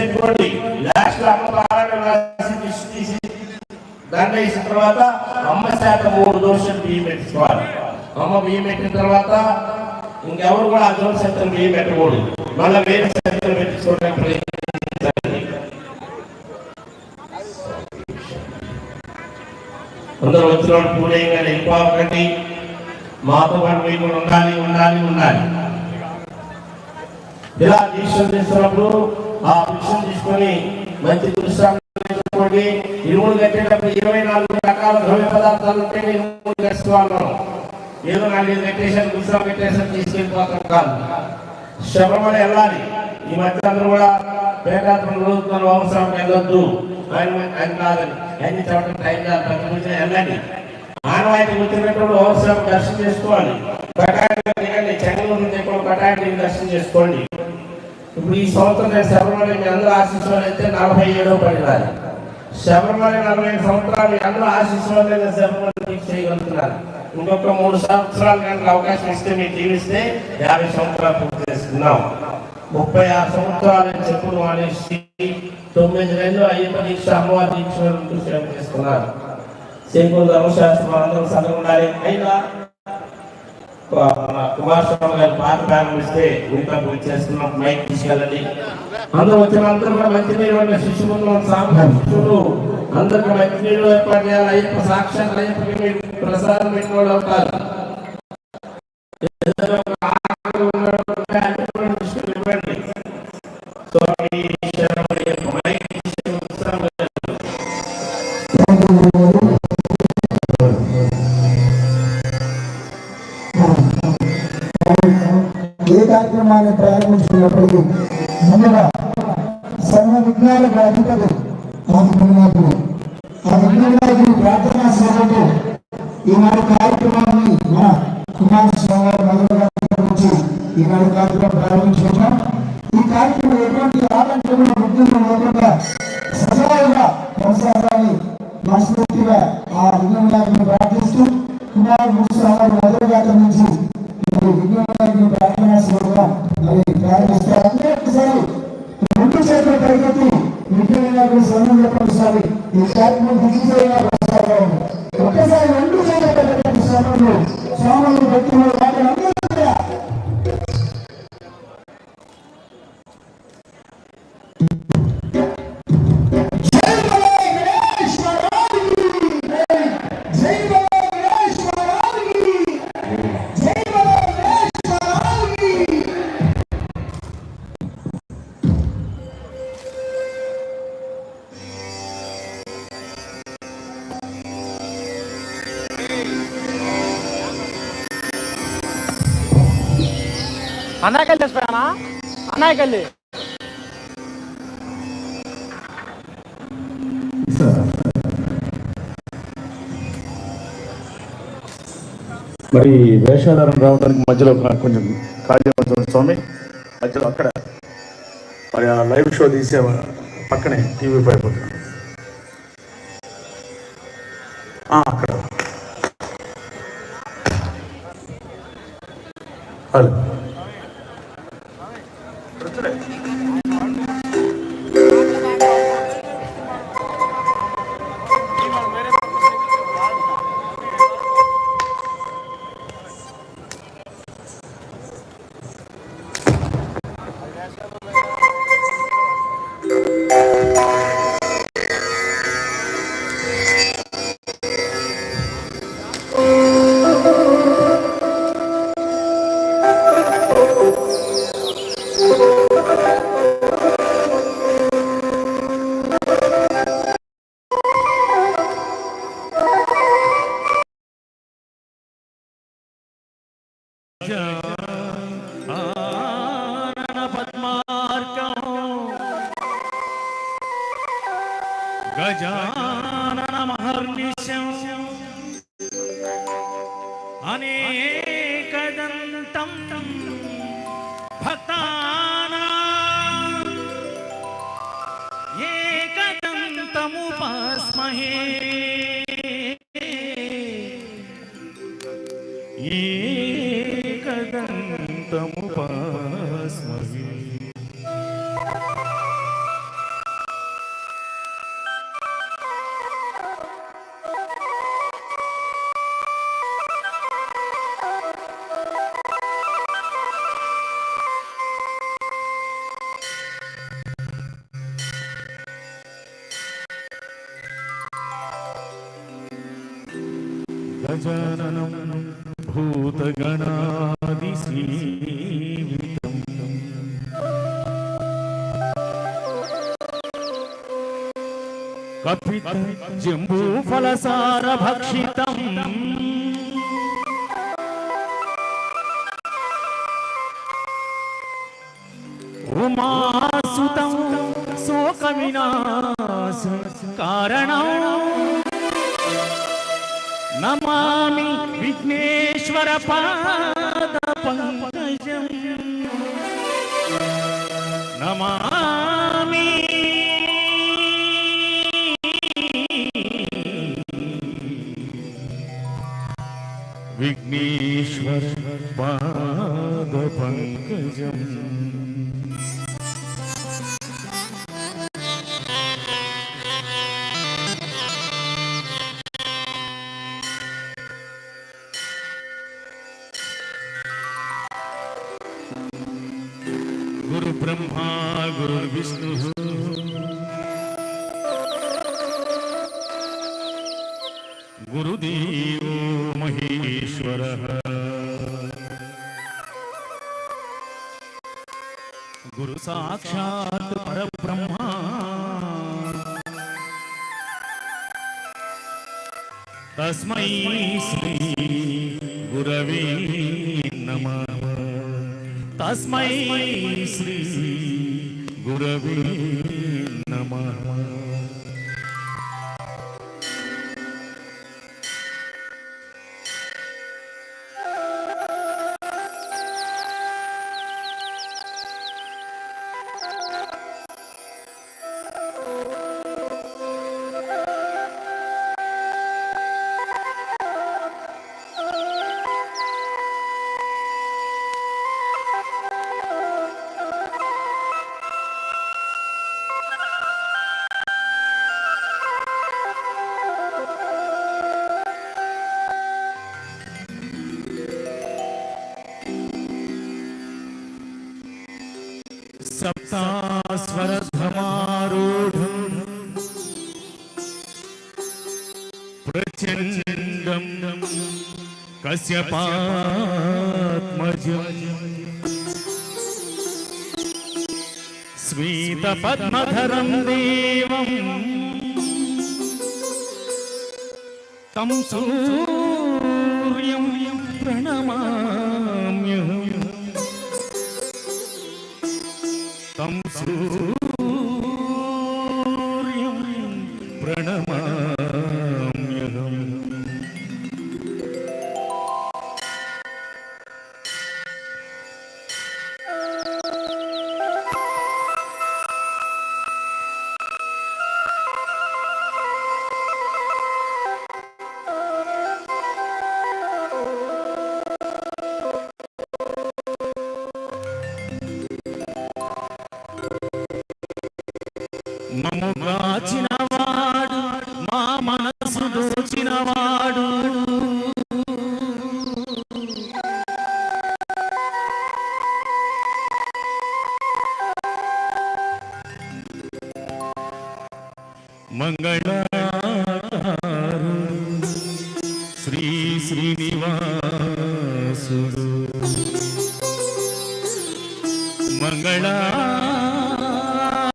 చేసినటువంటి లాస్ట్ అమ్మ రాసి దిష్టి తీసి దండ వేసిన తర్వాత అమ్మ శాతం మూడు దోషం బియ్యం పెట్టుకోవాలి అమ్మ బియ్యం పెట్టిన తర్వాత ఇంకెవరు కూడా ఆ దోష శాతం బియ్యం పెట్టకూడదు. మళ్ళీ వేరే శాతం పెట్టుకోవడానికి అందరూ వచ్చిన వాళ్ళు పూర్ణంగా వెళ్ళిపోకండి మాతో పాటు మీరు ఉండాలి ఉండాలి ఉండాలి. ఇలా దీక్షలు చేస్తున్నప్పుడు ఆ విషయం తీసుకొని మంచి దృశ్యాన్ని తీసుకోండి కట్టేటప్పుడు ఇరవై నాలుగు రకాల ద్రవ్య పదార్థాలు ఉంటే ఇరుములు కట్టుకోవాలి ఏదో నాలుగు కట్టేసాను దుసరా కట్టేసాను తీసుకెళ్ళిపోతాం కాదు. శబరిమల వెళ్ళాలి. ఈ మధ్య అందరూ కూడా పేదాత్మలు రోజుతున్నారు అవసరం వెళ్ళొద్దు. ఆయన ఆయన కాదని. అన్ని చోట్ల టైం కాదు ప్రతి పూజ వెళ్ళండి. ఆనవాయితీ వచ్చినప్పుడు అవసరం దర్శనం చేసుకోవాలి. కటాటి చెన్నూరు నుంచి ఎక్కువ కటాటి దర్శనం చేసుకోండి. ఇప్పుడు ఈ సంవత్సరం నేను శబరిమల మీ అందరూ ఆశిస్తున్నారు అయితే నలభై ఏడో పడినారు శబరిమల నలభై ఐదు సంవత్సరాలు మీ అందరూ ఆశిస్తున్నారు నేను శబరిమల చేయగలుగుతున్నాను. ఇంకొక మూడు సంవత్సరాలు కనుక అవకాశం ఇస్తే మీరు జీవిస్తే యాభై సంవత్సరాలు పూర్తి చేస్తున్నాం ముప్పై ఆరు సంవత్సరాలు అని చెప్పులు మానేసి తొమ్మిది నెలలు అయ్యప్ప దీక్ష అమ్మవారి దీక్ష సేవ చేసుకున్నారు సేకూరు ధర్మశాస్త్రం అందరూ సగం ఉండాలి అయినా కుమారస్వామి గారు పాట ప్రారంభిస్తే మిగతా పూజ చేస్తున్నాం మైక్ తీసుకెళ్ళండి అందరూ వచ్చిన అందరూ కూడా మంచి నీళ్ళు శిశువులు శిష్యులు అందరికి మంచి నీళ్ళు ఏర్పాటు చేయాలి. అయ్యప్ప సాక్షాత్ అయ్యప్పకి ప్రసాదం పెట్టిన వాళ్ళు అవుతారు వినాయకుడు ఆ విఘ్నవినాయకుడి ప్రార్థనా ఈ ఈనాడు కార్యక్రమాన్ని అన్నాయకల్లి వేసిపోయానా అన్నాయకల్లి మరి వేషాధారం రావడానికి మధ్యలో కొంచెం ఖాళీ అవుతుంది స్వామి. మధ్యలో అక్కడ. మరి ఆ లైవ్ షో తీసే పక్కనే టీవీ పై పక్కన అక్కడ. హలో. गजाननमहर्निशम् अनेकदन्तं भक्ताना। एकदन्तमुपास्महे। तमुपास्महे गजाननम् కపిత జంబూఫలసార భక్షితం. ఉమాసుతం శోక వినాశ కారణం. నమామి విఘ్నేశ్వర పాద పంకజం. నమా विघ्नेश्वर पादपङ्कजम् गुरु ब्रह्मा गुरुर्विष्णु गुरुदेव महेश्वर गुरु साक्षात् परब्रह्मा तस्मै श्री गुरवे नमः तस्मै श्री गुरवे नमः सप्तास्वरधमारूढम् प्रचण्डं कश्यपात्मजम् श्वेतपद्मधरं देवम् तं सूर्यं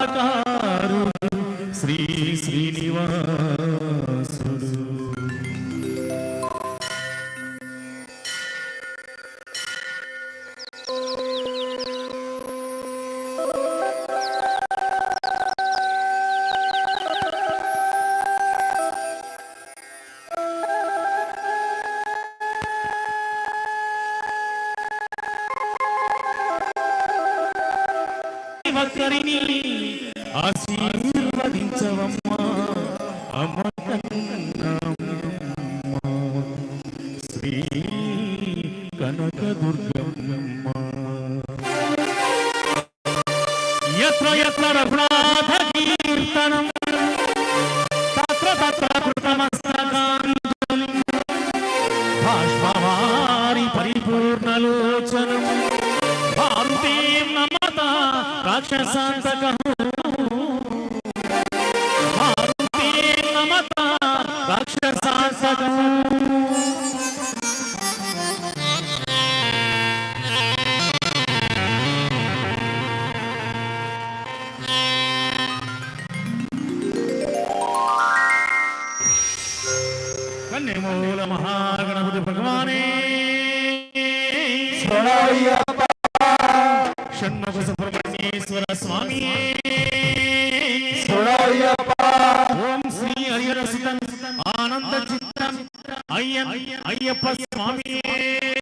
మంగళాకారుడు శ్రీ శ్రీనివాస ఒక్కరిని ఆశీర్వదించవమ్మా. అమ్మ శ్రీ కనక దుర్గమ్మ ఎత్ర ఎత్ర రఘునా రాక్షసాంత నమత రాక్షసాంత కన్యమూల మహాగణపతి భగవానే శరణయ్యప్ప సుబ్రహ్మణ్యేశ్వర స్వామి